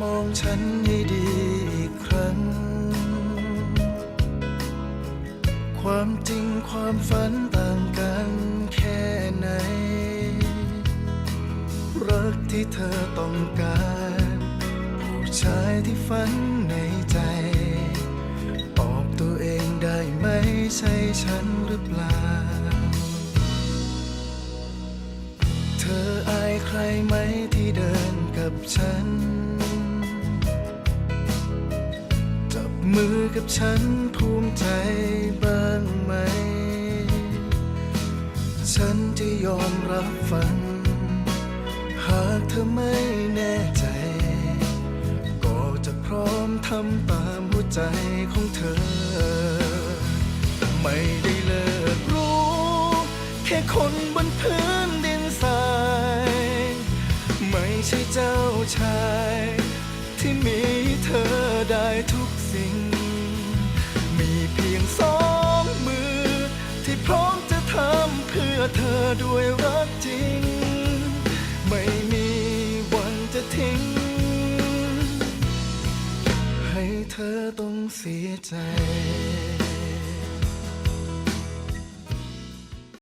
มองฉันให้ดีอีกครั้ง ความจริงความฝันต่างกันแค่ไหน รักที่เธอต้องการ ผู้ชายที่ฝันในใจตอบตัวเองได้ไหมใช่ฉันหรือเปล่า เธออายใครไหมที่ มือกับฉันภูมิใจบ้างไหม ฉันจะยอมรับฟัง หากเธอไม่แน่ใจ ก็จะพร้อมทำตามหัวใจของเธอไม่ได้เลิกรู้ แค่คนบนพื้นดินทราย ไม่ใช่เจ้าชาย ทำเพื่อเธอด้วยรักจริง ไม่มีวันจะทิ้ง ให้เธอต้องเสียใจ